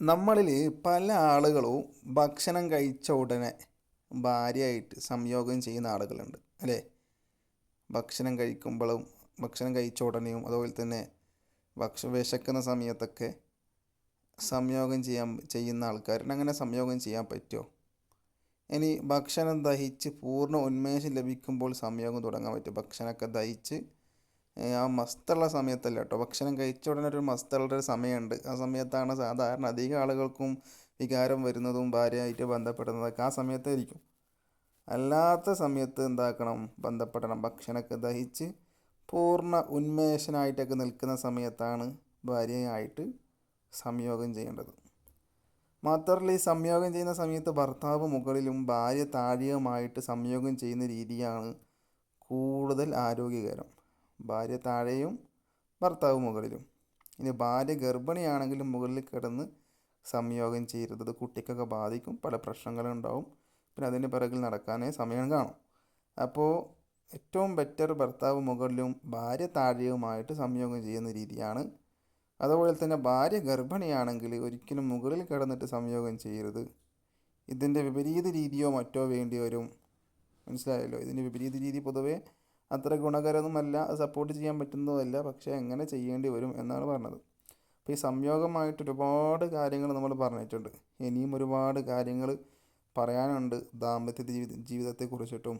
നമ്മളിൽ പല ആളുകളും ഭക്ഷണം കഴിച്ച ഉടനെ ഭാര്യയായിട്ട് സംയോഗം ചെയ്യുന്ന ആളുകളുണ്ട് അല്ലേ? ഭക്ഷണം കഴിക്കുമ്പോഴും ഭക്ഷണം കഴിച്ച ഉടനെയും അതുപോലെ തന്നെ ഭക്ഷ വിശക്കുന്ന സമയത്തൊക്കെ സംയോഗം ചെയ്യാൻ ചെയ്യുന്ന ആൾക്കാരുണ്ട്. അങ്ങനെ സംയോഗം ചെയ്യാൻ പറ്റുമോ? ഇനി ഭക്ഷണം ദഹിച്ച് പൂർണ ഉന്മേഷം ലഭിക്കുമ്പോൾ സംയോഗം തുടങ്ങാൻ പറ്റും ഭക്ഷണമൊക്കെ ദഹിച്ച് ആ മസ്തുള്ള സമയത്തല്ല കേട്ടോ ഭക്ഷണം കഴിച്ച ഉടനെ ഒരു മസ്തുള്ള ഒരു സമയമുണ്ട്. ആ സമയത്താണ് സാധാരണ അധികം ആളുകൾക്കും വികാരം വരുന്നതും ഭാര്യയായിട്ട് ബന്ധപ്പെടുന്നതൊക്കെ ആ സമയത്തായിരിക്കും. അല്ലാത്ത സമയത്ത് എന്താക്കണം? ബന്ധപ്പെടണം. ഭക്ഷണമൊക്കെ ദഹിച്ച് പൂർണ ഉന്മേഷനായിട്ടൊക്കെ നിൽക്കുന്ന സമയത്താണ് ഭാര്യയായിട്ട് സംയോഗം ചെയ്യേണ്ടത്. മാത്രമല്ല ഈ സംയോഗം ചെയ്യുന്ന സമയത്ത് ഭർത്താവ് മുകളിലും ഭാര്യ താഴെയുമായിട്ട് സംയോഗം ചെയ്യുന്ന രീതിയാണ് കൂടുതൽ ആരോഗ്യകരം. ഭാര്യ താഴെയും ഭർത്താവ് മുകളിലും. ഇനി ഭാര്യ ഗർഭിണിയാണെങ്കിലും മുകളിൽ കിടന്ന് സംയോഗം ചെയ്യരുത്. കുട്ടിക്കൊക്കെ ബാധിക്കും. പല പ്രശ്നങ്ങളും ഉണ്ടാവും. പിന്നെ അതിന്റെ പിറകിൽ നടക്കാനേ സമയം കാണും. അപ്പോൾ ഏറ്റവും ബെറ്റർ ഭർത്താവ് മുകളിലും ഭാര്യ താഴെയുമായിട്ട് സംയോഗം ചെയ്യുന്ന രീതിയാണ്. അതുപോലെ തന്നെ ഭാര്യ ഗർഭിണിയാണെങ്കിൽ ഒരിക്കലും മുകളിൽ കിടന്നിട്ട് സംയോഗം ചെയ്യരുത്. ഇതിന്റെ വിപരീത രീതിയോ മറ്റോ വേണ്ടി വരും. മനസ്സിലായല്ലോ? ഇതിന്റെ വിപരീത രീതി പൊതുവേ അത്ര ഗുണകരമൊന്നുമല്ല സപ്പോർട്ട് ചെയ്യാൻ പറ്റുന്നതുമല്ല പക്ഷേ എങ്ങനെ ചെയ്യേണ്ടി വരും എന്നാണ് പറഞ്ഞത്. അപ്പോൾ ഈ സംയോഗമായിട്ട് ഒരുപാട് കാര്യങ്ങൾ നമ്മൾ പറഞ്ഞിട്ടുണ്ട്. ഇനിയും ഒരുപാട് കാര്യങ്ങൾ പറയാനുണ്ട്. ദാമ്പത്യ ജീവിത ജീവിതത്തെക്കുറിച്ചിട്ടും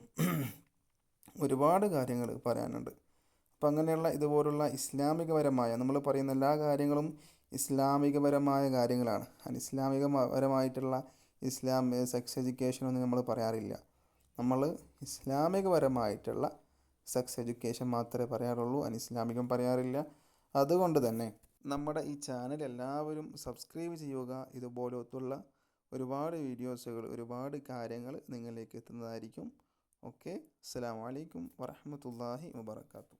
ഒരുപാട് കാര്യങ്ങൾ പറയാനുണ്ട്. അപ്പം അങ്ങനെയുള്ള ഇതുപോലുള്ള ഇസ്ലാമികപരമായ നമ്മൾ പറയുന്ന എല്ലാ കാര്യങ്ങളും ഇസ്ലാമികപരമായ കാര്യങ്ങളാണ്. അനിസ്ലാമികപരമായിട്ടുള്ള ഇസ്ലാം സെക്സ് എഡ്യൂക്കേഷൻ ഒന്നും നമ്മൾ പറയാറില്ല. നമ്മൾ ഇസ്ലാമികപരമായിട്ടുള്ള സെക്സ് എഡ്യൂക്കേഷൻ മാത്രമേ പറയാറുള്ളൂ അനിസ്ലാമികം പറയാറില്ല. അതുകൊണ്ട് തന്നെ നമ്മുടെ ഈ ചാനൽ എല്ലാവരും സബ്സ്ക്രൈബ് ചെയ്യുക. ഇതുപോലത്തുള്ള ഒരുപാട് വീഡിയോസുകൾ ഒരുപാട് കാര്യങ്ങൾ നിങ്ങളിലേക്ക് എത്തുന്നതായിരിക്കും. ഓക്കെ അസ്സാം വലൈക്കും വറഹമത്തല്ലാഹി വാബർക്കാത്തു